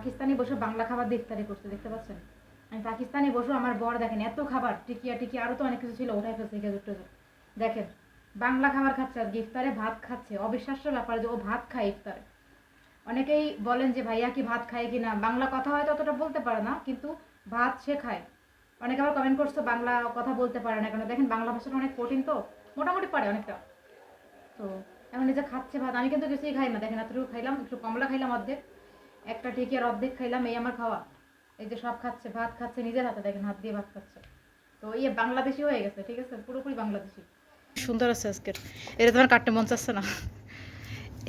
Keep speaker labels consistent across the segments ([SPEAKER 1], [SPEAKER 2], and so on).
[SPEAKER 1] পাকিস্তানি বসে বাংলা খাবার দেখতারি করছে দেখতে পাচ্ছেন আমি পাকিস্তানি বসে আমার বর দেখেন এত খাবার টিকিয়া টিকি আরও তো অনেক কিছু ছিল ওঠাই ফেলছে দেখেন বাংলা খাবার খাচ্ছে আর ইফতারে ভাত খাচ্ছে অবিশ্বাস্য ব্যাপার যে ও ভাত খায় ইফতারে অনেকেই বলেন যে ভাইয়া কি ভাত খায় কি না বাংলা কথা হয়তো অতটা বলতে পারে না কিন্তু ভাত সে খায় অনেকে আবার কমেন্ট করছে বাংলা কথা বলতে পারে না কেন দেখেন বাংলা ভাষাটা অনেক কঠিন তো মোটামুটি পারে অনেকটা তো এখন নিজে খাচ্ছে ভাত আমি কিন্তু কিছুই খাই না দেখেন এতটুকু খাইলাম একটু কমলা খাইলাম অর্ধেক একটা আর অর্ধেক খাইলাম এই আমার খাওয়া এই যে সব খাচ্ছে ভাত খাচ্ছে নিজের হাতে দেখেন হাত দিয়ে ভাত খাচ্ছে তো ইয়ে বাংলাদেশি হয়ে গেছে ঠিক আছে পুরোপুরি বাংলাদেশি সুন্দর আছে আজকের এটা তোমার কাটতে মন চাচ্ছে না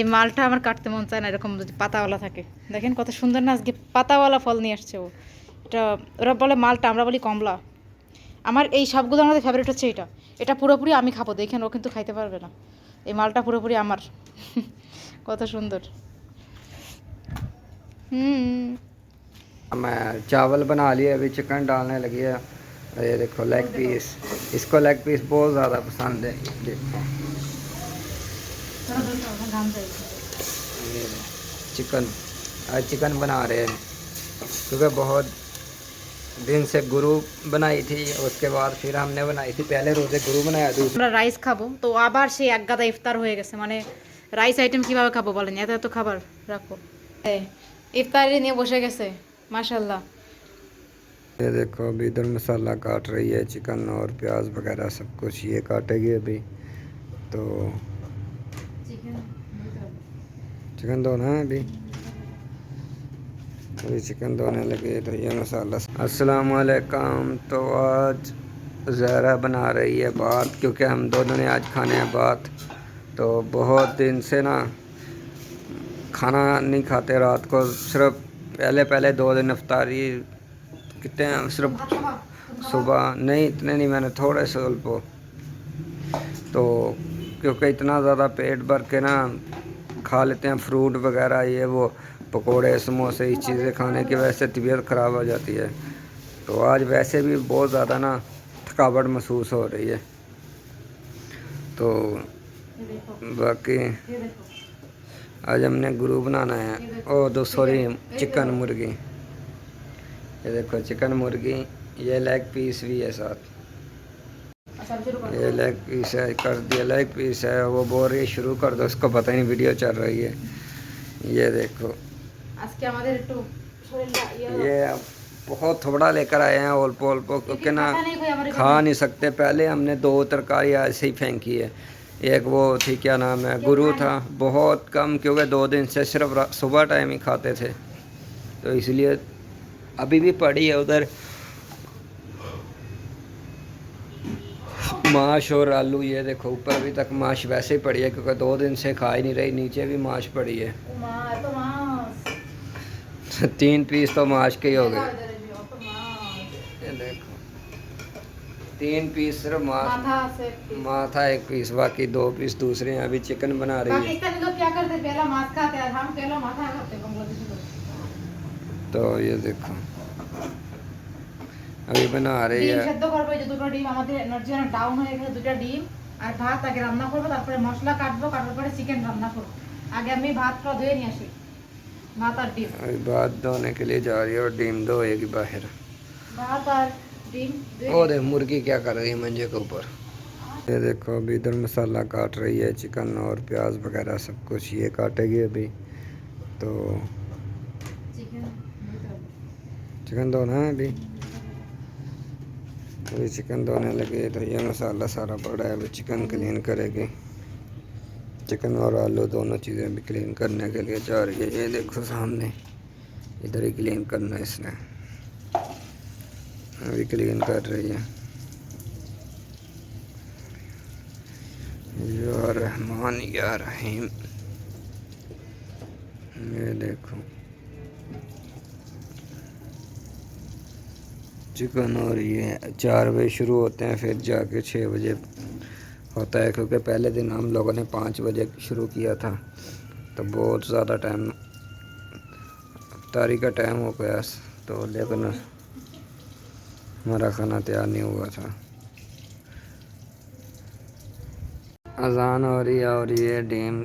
[SPEAKER 1] এই মালটা আমার কাটতে মন চায় না এরকম যদি পাতাওয়ালা থাকে দেখেন কত সুন্দর না আজকে পাতাওয়ালা ফল নিয়ে আসছে ও এটা ওরা বলে মালটা আমরা বলি কমলা আমার এই সবগুলো আমাদের ফেভারিট হচ্ছে এটা এটা পুরোপুরি আমি খাবো দেখেন ও কিন্তু খাইতে পারবে না এই মালটা পুরোপুরি আমার কত সুন্দর हम्म।
[SPEAKER 2] मैं चावल बना लिए अभी चिकन डालने लगी है ये देखो लेग पीस इसको लेग पीस बहुत ज़्यादा पसंद है देखो चिकन आज चिकन बना रहे हैं क्योंकि बहुत दिन से गुरु बनाई थी उसके बाद फिर हमने बनाई थी पहले रोजे गुरु बनाया दूसरा
[SPEAKER 1] राइस खाबो तो आबार से एक গাদা इफ्तार हो गए माने राइस आइटम की খাবো खाबो बोलने तो, तो खबर रखो इफ्तारी नहीं बसे गेছে माशाल्लाह
[SPEAKER 2] ये देखो अभी इधर मसाला काट रही है चिकन और प्याज वगैरह सब कुछ ये काटेगी अभी तो चिकन दो ना अभी अभी चिकन धोने लगे तो ये मसाला अस्सलाम वालेकुम तो आज जहरा बना रही है बात क्योंकि हम दोनों ने आज खाने हैं बात तो बहुत दिन से ना खाना नहीं खाते रात को सिर्फ पहले पहले दो दिन अफतारी कितने सिर्फ सुबह नहीं इतने नहीं मैंने थोड़े से अल्पो तो क्योंकि इतना ज़्यादा पेट भर के ना खा लेते हैं फ्रूट वगैरह ये वो पकोड़े समोसे इस चीज़ें खाने की वजह से तबीयत ख़राब हो जाती है तो आज वैसे भी बहुत ज़्यादा ना थकावट महसूस हो रही है तो बाकी आज हमने गुरु बनाना है ओ दो तो सॉरी चिकन मुर्गी ये देखो चिकन मुर्गी ये लेग पीस भी है साथ ये लेग पीस है कर दिया लेग पीस है वो बोल रही है शुरू कर दो उसको पता नहीं वीडियो चल रही है ये देखो ये अब बहुत थोड़ा लेकर आए हैं ओल्पो ओल्पो क्योंकि ना खा नहीं सकते पहले हमने दो तरकारी ऐसे ही फेंकी है एक वो थी क्या नाम है गुरु था बहुत कम क्योंकि दो दिन से सिर्फ सुबह टाइम ही खाते थे तो इसलिए अभी भी पड़ी है उधर माश और आलू ये देखो ऊपर अभी तक माश वैसे ही पड़ी है क्योंकि दो दिन से खा ही नहीं रही नीचे भी माश पड़ी है
[SPEAKER 1] तो
[SPEAKER 2] तीन पीस तो माश के ही हो गए तो देखो तीन पीस सिर्फ
[SPEAKER 1] माथा पीस।
[SPEAKER 2] माथा एक पीस बाकी दो पीस दूसरे अभी चिकन बना रही है
[SPEAKER 1] क्या करते पहला मांस खाते हैं हम पहला माथा खाते
[SPEAKER 2] तो ये देखो अभी बना रही है
[SPEAKER 1] সেদ্ধ করবে যে দুটো ডিম আমাদের এনার্জি অনেক ডাউন হয়ে গেছে দুটো ডিম আর भात आगे রান্না করবো তারপরে মশলা কাটবো কাটার পরে চিকেন রান্না করবো আগে আমি ভাতটা ধুয়ে নিয়ে আসি भात और डीम
[SPEAKER 2] अभी भात धोने के लिए जा रही है और डीम दो
[SPEAKER 1] एक ही बाहर भात
[SPEAKER 2] और और मुर्गी क्या कर रही है मंजे के ऊपर ये देखो अभी इधर मसाला काट रही है चिकन और प्याज वगैरह सब कुछ ये काटेगी अभी तो चिकन धोना है अभी अभी चिकन धोने लगे तो ये मसाला सारा पड़ा है अभी चिकन क्लीन करेगी चिकन और आलू दोनों चीज़ें भी क्लीन करने के लिए जा रही है ये देखो सामने इधर ही क्लीन करना है इसने अभी क्लीन कर रही है रहमान या रहीम ये देखो चिकन और ये चार बजे शुरू होते हैं फिर जाके छः बजे होता है क्योंकि पहले दिन हम लोगों ने पाँच बजे शुरू किया था तो बहुत ज़्यादा टाइम तारी का टाइम हो गया तो लेकिन हमारा खाना तैयार नहीं हुआ था अजान हो रही है और ये डीम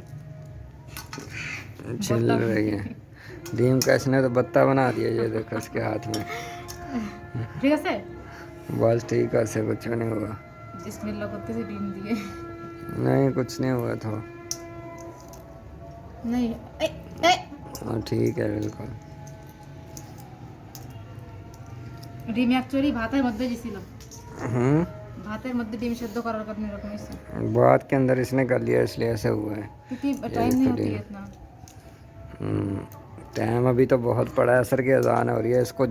[SPEAKER 2] छिल रही है डीम का इसने तो बत्ता बना दिया ये देखो इसके हाथ में बस ठीक है से कुछ नहीं हुआ
[SPEAKER 1] से डीम दिए
[SPEAKER 2] नहीं कुछ नहीं हुआ था
[SPEAKER 1] नहीं
[SPEAKER 2] हाँ, ठीक है बिल्कुल
[SPEAKER 1] ডিম অ্যাকচুয়ালি ভাতের মধ্যে দিছিল
[SPEAKER 2] हम्म
[SPEAKER 1] भातेर मध्य डिम सिद्ध कर करने रखना इससे
[SPEAKER 2] बात के अंदर इसने कर लिया इसलिए ऐसे हुआ है
[SPEAKER 1] क्योंकि टाइम नहीं होती है इतना
[SPEAKER 2] टाइम अभी तो बहुत पड़ा है असर की अजान हो रही है इसको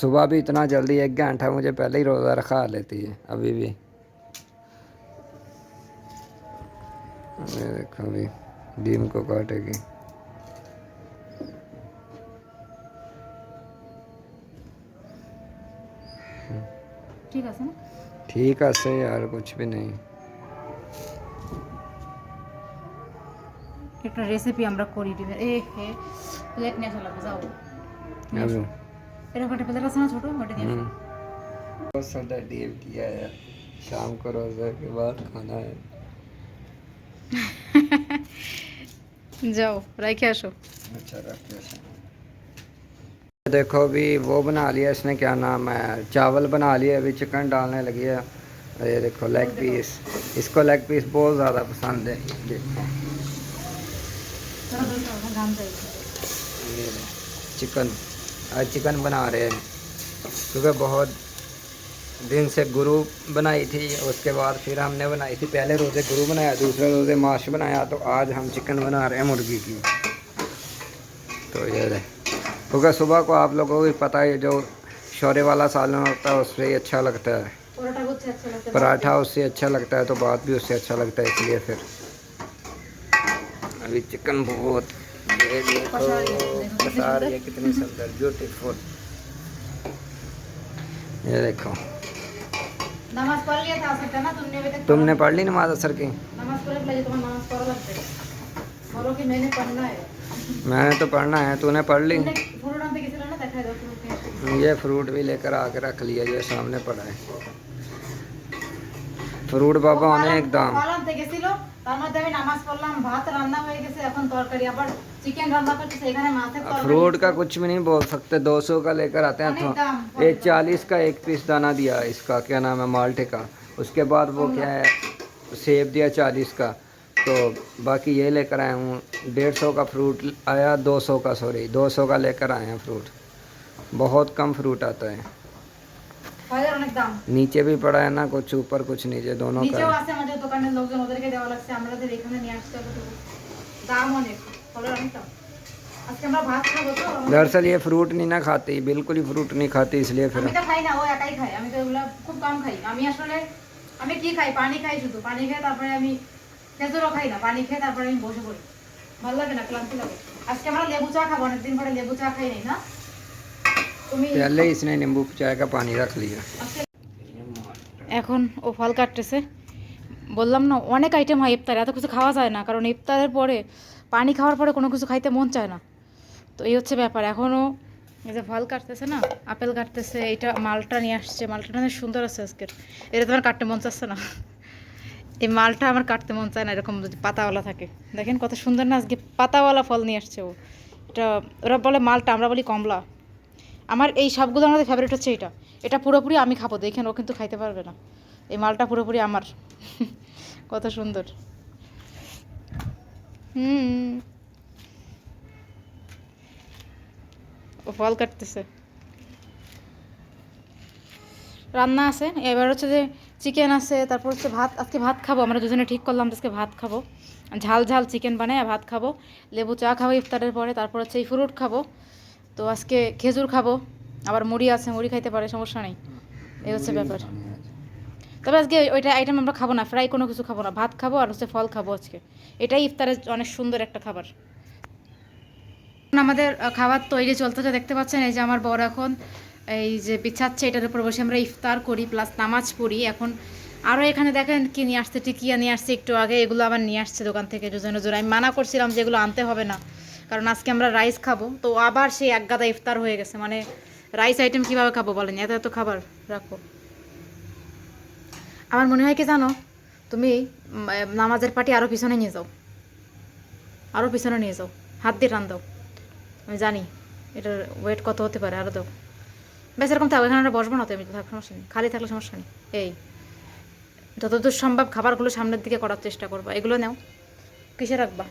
[SPEAKER 2] सुबह भी इतना जल्दी एक घंटा मुझे पहले ही रोज़ा रखा लेती है अभी भी देखो अभी डीम को काटेगी
[SPEAKER 1] ঠিক আছে না
[SPEAKER 2] ঠিক আছে यार कुछ भी नहीं
[SPEAKER 1] একটা রেসিপি আমরা করি দিবে এ হে প্লেট নিয়ে চলো যাও
[SPEAKER 2] যাও
[SPEAKER 1] এরকম একটা প্লেট আছে না ছোট ওটা দিয়ে
[SPEAKER 2] बहुत सारा डील किया है शाम को रोजे के बाद खाना है
[SPEAKER 1] जाओ राइखे आसो
[SPEAKER 2] अच्छा राइखे आसो देखो भी वो बना लिया इसने क्या नाम है चावल बना लिए अभी चिकन डालने लगी है ये देखो लेग पीस इसको लेग पीस बहुत ज़्यादा पसंद है चिकन आज चिकन बना रहे हैं क्योंकि बहुत दिन से गुरु बनाई थी उसके बाद फिर हमने बनाई थी पहले रोज़े गुरु बनाया दूसरे रोज़े माश बनाया तो आज हम चिकन बना रहे हैं मुर्गी की तो ये क्योंकि सुबह को आप लोगों को भी पता है जो शौर्य वाला सालन होता है उससे ही अच्छा, अच्छा लगता है पराठा उससे अच्छा लगता है तो बात भी उससे अच्छा लगता है इसलिए फिर अभी चिकन बहुत ये देखो
[SPEAKER 1] बता कितनी सुंदर
[SPEAKER 2] ब्यूटीफुल ये देखो
[SPEAKER 1] नमाज पढ़ लिया था ना तुमने
[SPEAKER 2] तुमने पढ़ ली नमाज असर की
[SPEAKER 1] नमाज पढ़ कि मैंने पढ़ना है
[SPEAKER 2] मैंने तो पढ़ना है तूने पढ़ ली ये फ्रूट भी लेकर आके रख लिया जो सामने पड़ा है फ्रूट बाबा
[SPEAKER 1] आने
[SPEAKER 2] দাম পালাম का कुछ भी नहीं बोल सकते 200 का लेकर आते हैं तो ये 40 का एक पीस दाना दिया इसका क्या नाम है माल्टे का उसके बाद वो क्या है सेब दिया 40 का तो बाकी ये लेकर आया हूँ डेढ़ सौ का फ्रूट आया दो सौ का सॉरी दो सौ का लेकर आए हैं फ्रूट बहुत कम फ्रूट आता है नीचे भी पड़ा है ना कुछ ऊपर कुछ नीचे दोनों का
[SPEAKER 1] तो तो तो-
[SPEAKER 2] दरअसल ये फ्रूट नहीं ना खाती बिल्कुल ही फ्रूट नहीं खाती इसलिए फिर
[SPEAKER 1] खूब कम खाई আমি खाई আমি खाई খাই পানি खाई খেজুরও খাই না পানি খেয়ে তারপরে আমি বসে পড়ি ভালো লাগে না ক্লান্তি লাগে আজকে আমরা লেবু চা খাবো অনেকদিন পরে লেবু চা খাই নাই না এখন ও ফল কাটতেছে বললাম না অনেক আইটেম হয় ইফতারে এত কিছু খাওয়া যায় না কারণ ইফতারের পরে পানি খাওয়ার পরে কোনো কিছু খাইতে মন চায় না তো এই হচ্ছে ব্যাপার এখনও এই যে ফল কাটতেছে না আপেল কাটতেছে এটা মালটা নিয়ে আসছে মালটা সুন্দর আছে আজকের এটা তোমার কাটতে মন চাচ্ছে না এই মালটা আমার কাটতে মন চায় না এরকম যদি পাতাওয়ালা থাকে দেখেন কত সুন্দর না আজকে পাতাওয়ালা ফল নিয়ে আসছে ও এটা ওরা বলে মালটা আমরা বলি কমলা আমার এই সবগুলো আমাদের ফেভারিট হচ্ছে এটা এটা পুরোপুরি আমি খাবো দেখেন ও কিন্তু খাইতে পারবে না এই মালটা পুরোপুরি আমার কত সুন্দর হুম ও ফল কাটতেছে রান্না আছে এবার হচ্ছে যে চিকেন আছে তারপর হচ্ছে ভাত আজকে ভাত খাবো আমরা দুজনে ঠিক করলাম আজকে ভাত খাবো ঝাল ঝাল চিকেন বানাই ভাত খাবো লেবু চা খাবো ইফতারের পরে তারপর হচ্ছে এই ফ্রুট খাবো তো আজকে খেজুর খাবো আবার মুড়ি আছে মুড়ি খাইতে পারে সমস্যা নেই এই হচ্ছে ব্যাপার তবে আজকে ওইটা আইটেম আমরা খাবো না ফ্রাই কোনো কিছু খাবো না ভাত খাবো আর হচ্ছে ফল খাবো আজকে এটাই ইফতারের অনেক সুন্দর একটা খাবার আমাদের খাবার তৈরি চলতে দেখতে পাচ্ছেন এই যে আমার বড় এখন এই যে বিছাচ্ছে এটার উপর বসে আমরা ইফতার করি প্লাস নামাজ পড়ি এখন আরও এখানে দেখেন কি নিয়ে আসছে টিকিয়া নিয়ে আসছে একটু আগে এগুলো আবার নিয়ে আসছে দোকান থেকে যোজন জোর আমি মানা করছিলাম যে এগুলো আনতে হবে না কারণ আজকে আমরা রাইস খাবো তো আবার সেই একগাদা ইফতার হয়ে গেছে মানে রাইস আইটেম কীভাবে খাবো বলেন এত এত খাবার রাখো আমার মনে হয় কি জানো তুমি নামাজের পাটি আরও পিছনে নিয়ে যাও আরও পিছনে নিয়ে যাও হাত দিয়ে টান দাও আমি জানি এটার ওয়েট কত হতে পারে আরও দাও ব্যাস এরকম থাকবে এখানে বসবো না তো আমি থাক সমস্যা নেই খালি থাকলে সমস্যা নেই এই যতদূর সম্ভব খাবারগুলো সামনের দিকে করার চেষ্টা করবো এগুলো নেও কিসে রাখবা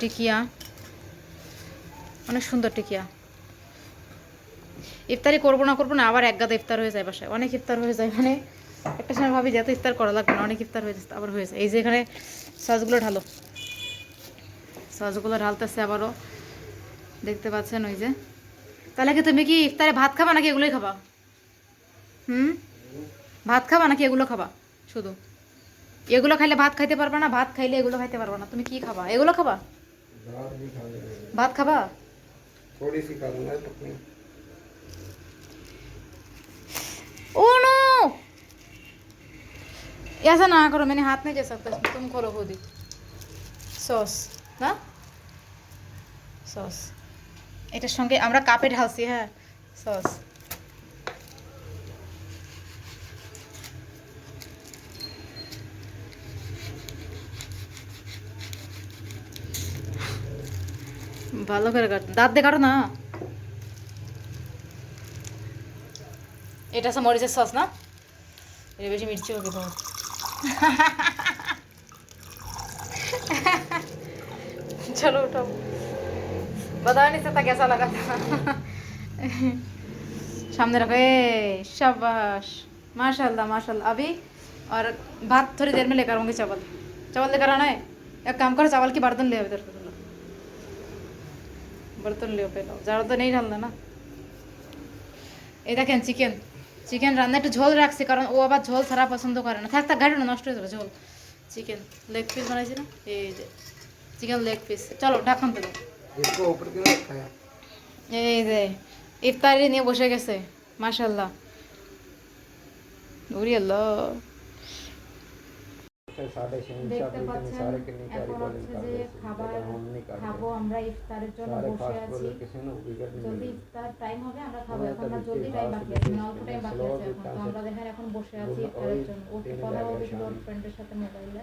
[SPEAKER 1] টিকিয়া অনেক সুন্দর টিকিয়া ইফতারি করবো না করবো না আবার এক গাদা ইফতার হয়ে যায় বাসায় অনেক ইফতার হয়ে যায় মানে একটা সময় ভাবি যাতে ইফতার করা লাগবে না অনেক ইফতার হয়ে যাচ্ছে আবার হয়ে যায় এই যে এখানে সসগুলো ঢালো সসগুলো ঢালতেছে আবারও দেখতে পাচ্ছেন ওই যে কালকে তুমি কি ইফতারে ভাত খাবা নাকি এগুলাই খাবা হুম ভাত খাবা নাকি এগুলা খাবা শুদো এগুলা খাইলে ভাত খাইতে পারবা না ভাত খাইলে এগুলা খাইতে পারবা না তুমি কি খাবা এগুলা খাবা ভাত খাবা
[SPEAKER 2] थोड़ी सी खा लूंगा
[SPEAKER 1] अपनी ओनो ऐसा ना करो मैंने हाथ नहीं दे सकता तुम्हें खोलो बोतल सॉस ना सॉस এটার সঙ্গে আমরা কাপে ঢালছি হ্যাঁ সস ভালো করে কাট দাঁত দিয়ে কাটো না এটা হচ্ছে মরিচের সস না এটা বেশি মির্চি হবে তো চলো ওটা সামনে রাখো এ সাবাস মার্শাল্লাহ মার্শাল্লাহ আবি আর ভাত থরি দেড় মিলে কারণ চাবল চাবল দিয়ে কারণ এক কাম করে চাবল কি বর্তন লিয়ে হবে বার্তন লিয়ে পেল যারা তো নেই ঢালদা না এই দেখেন চিকেন চিকেন রান্না একটু ঝোল রাখছে কারণ ও আবার ঝোল ছাড়া পছন্দ করে না থাক থাক গাড়ি না নষ্ট হয়ে যাবে ঝোল চিকেন লেগ পিস বানাইছি না এই যে চিকেন লেগ পিস চলো ঢাকন তো এই যে ইফতারি নিয়ে বসে গেছে মাশাল্লাহ উরি আল্লাহ
[SPEAKER 2] আচ্ছা,
[SPEAKER 1] দেখতে পাচ্ছেন এখন হচ্ছে যে ইফতারের জন্য বসে আছি যদি টাইম হবে আমরা খাবো এখন
[SPEAKER 2] আমরা
[SPEAKER 1] জলদি টাইম বাকি আছে অল্প টাইম এখন আমরা এখন বসে আছি কথা সাথে মোবাইলে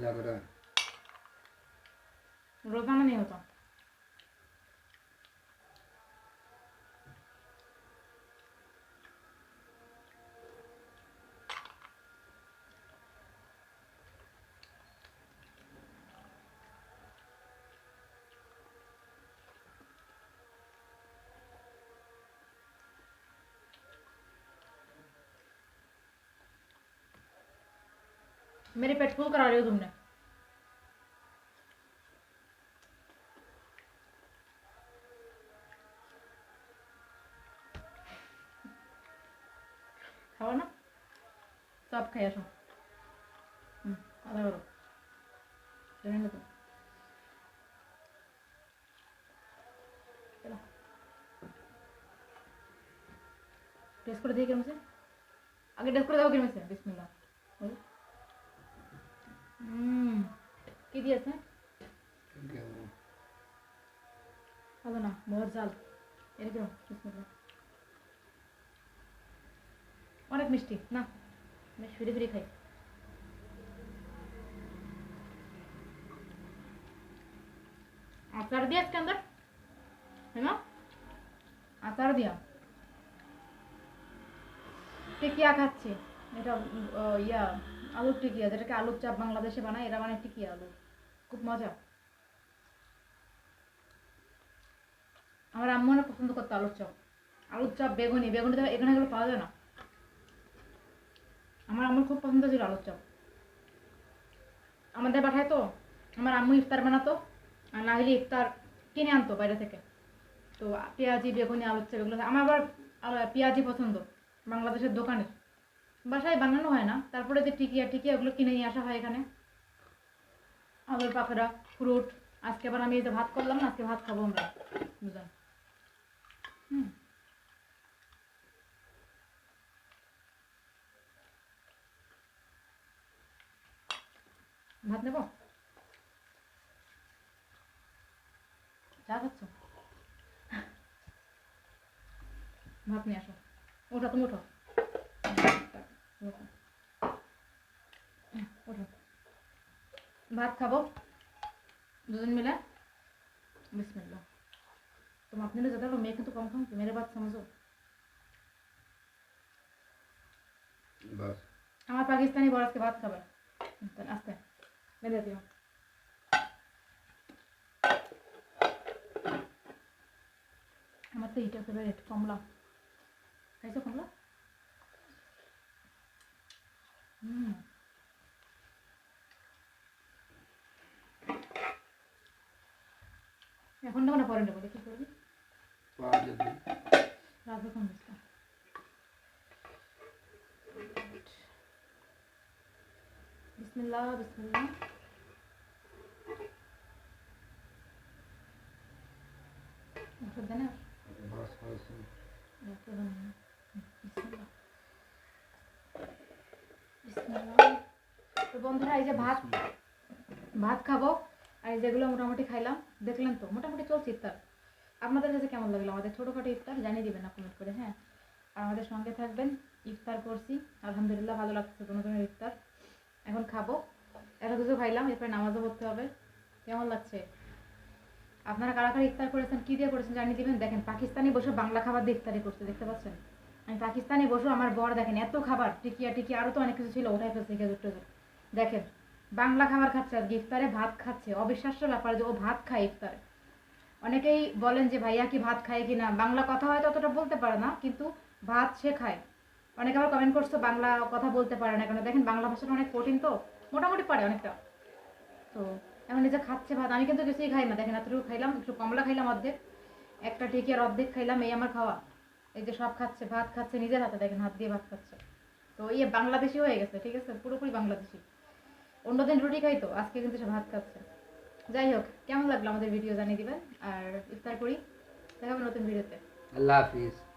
[SPEAKER 2] લાગરા
[SPEAKER 1] રોતામાં નહીં હોતા मेरे पेट फूल करा रहे हो तुमने खाओ ना सब खाया सो आधा करो रहने दो टेस्ट করে দিয়ে কেমন আগে টেস্ট করে দেবো কেমন বিসমিল্লাহ কি দিয়েছে হবে না জাল অনেক মিষ্টি না ফিরে ফিরে খাই আচার দিয়ে আজকে আন্দর হ্যাঁ আচার দিয়া খাচ্ছে এটা ইয়া আলুর টিকিয়া যেটাকে আলুর চাপ বাংলাদেশে বানায় এরা বানায় টিকিয়া আলু খুব মজা আমার আম্মু অনেক পছন্দ করতো আলুর চপ আলুর চপ বেগুনি বেগুনি তো এখানে এগুলো পাওয়া যায় না আমার আম্মুর খুব পছন্দ ছিল আলুর চপ আমাদের পাঠায় তো আমার আম্মু ইফতার বানাতো আর না হলে ইফতার কিনে আনতো বাইরে থেকে তো পেঁয়াজি বেগুনি আলুর চপ এগুলো আমার আবার পেঁয়াজি পছন্দ বাংলাদেশের দোকানের বাসায় বানানো হয় না তারপরে যে টিকিয়া টিকিয়া ওগুলো কিনে নিয়ে আসা হয় এখানে আলুর পাখরা ফ্রুট আজকে আবার আমি এই ভাত করলাম না আজকে ভাত খাবো আমরা বুঝলাম হুম ভাত নেব চা খাচ্ছ ভাত নিয়ে আসো ওঠা তুমি ওঠো ভাত খাবো দুজন মিলে বিসমিল্লা तुम अपने আপনি ज़्यादा लो मैं तो कम खाऊंगी मेरे बात समझो আমার পাকিস্তানি বড় আজকে ভাত খাবে আস্তে বেঁধে দিও আমার তো এইটা ফেভারিট কমলা খাইছো কমলা হুম এখন না পরে নেবো কি করবি রাখবো কোন বিসমিল্লাহ বিসমিল্লাহ তো বন্ধুরা এই যে ভাত ভাত খাবো আর যেগুলো মোটামুটি খাইলাম দেখলেন তো মোটামুটি চলছে ইফতার আপনাদের কাছে কেমন লাগলো আমাদের ছোটোখাটো ইফতার জানিয়ে দেবেন কমেন্ট করে হ্যাঁ আর আমাদের সঙ্গে থাকবেন ইফতার করছি আলহামদুলিল্লাহ ভালো লাগছে কোনো ধরনের ইফতার এখন খাবো এত কিছু খাইলাম এরপরে নামাজও পড়তে হবে কেমন লাগছে আপনারা কারা কারা ইফতার করেছেন কী দিয়ে করেছেন জানিয়ে দেবেন দেখেন পাকিস্তানি বসে বাংলা খাবার দিয়ে ইফতারি করছে দেখতে পাচ্ছেন আমি পাকিস্তানি বসে আমার বর দেখেন এত খাবার টিকিয়া টিকিয়া আরও তো অনেক কিছু ছিল ওটাই ফেলছে খেজুর দেখেন বাংলা খাবার খাচ্ছে আজকে ইফতারে ভাত খাচ্ছে অবিশ্বাস্য ব্যাপার যে ও ভাত খায় ইফতার অনেকেই বলেন যে ভাইয়া কি ভাত খায় কি না বাংলা কথা হয়তো অতটা বলতে পারে না কিন্তু ভাত সে খায় অনেকে আবার কমেন্ট করছো বাংলা কথা বলতে পারে না কেন দেখেন বাংলা ভাষাটা অনেক কঠিন তো মোটামুটি পারে অনেকটা তো এখন নিজে খাচ্ছে ভাত আমি কিন্তু কিছুই খাই না দেখেন এতটুকু খাইলাম একটু কমলা খাইলাম অর্ধেক একটা ঠিকই আর অর্ধেক খাইলাম এই আমার খাওয়া এই যে সব খাচ্ছে ভাত খাচ্ছে নিজের হাতে দেখেন হাত দিয়ে ভাত খাচ্ছে তো ইয়ে বাংলাদেশি হয়ে গেছে ঠিক আছে পুরোপুরি বাংলাদেশি অন্যদিন রুটি খাইতো আজকে কিন্তু সে ভাত খাচ্ছে যাই হোক কেমন লাগলো আমাদের ভিডিও জানিয়ে দিবেন আর ইফতার করি দেখা হবে নতুন ভিডিওতে
[SPEAKER 2] আল্লাহ হাফিজ